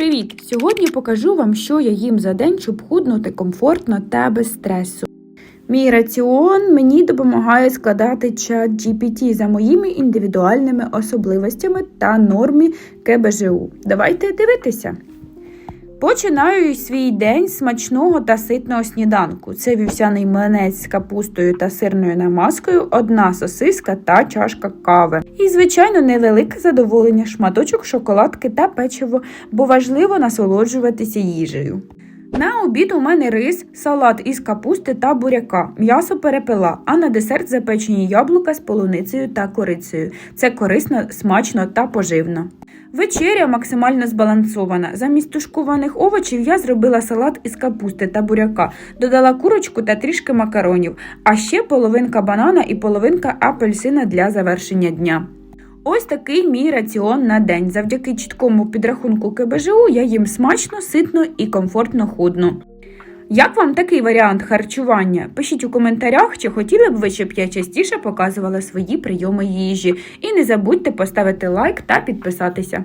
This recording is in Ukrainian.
Привіт! Сьогодні покажу вам, що я їм за день, щоб худнути комфортно та без стресу. Мій раціон мені допомагає складати чат GPT за моїми індивідуальними особливостями та нормі КБЖУ. Давайте дивитися. Починаю свій день смачного та ситного сніданку. Це вівсяний млинець з капустою та сирною намазкою, одна сосиска та чашка кави. І, звичайно, невелике задоволення, шматочок шоколадки та печиво, бо важливо насолоджуватися їжею. На обід у мене рис, салат із капусти та буряка, м'ясо перепела, а на десерт запечені яблука з полуницею та корицею. Це корисно, смачно та поживно. Вечеря максимально збалансована. Замість тушкованих овочів я зробила салат із капусти та буряка, додала курочку та трішки макаронів, а ще половинка банана і половинка апельсина для завершення дня. Ось такий мій раціон на день. Завдяки чіткому підрахунку КБЖУ я їм смачно, ситно і комфортно худну. Як вам такий варіант харчування? Пишіть у коментарях, чи хотіли б ви, щоб я частіше показувала свої прийоми їжі. І не забудьте поставити лайк та підписатися.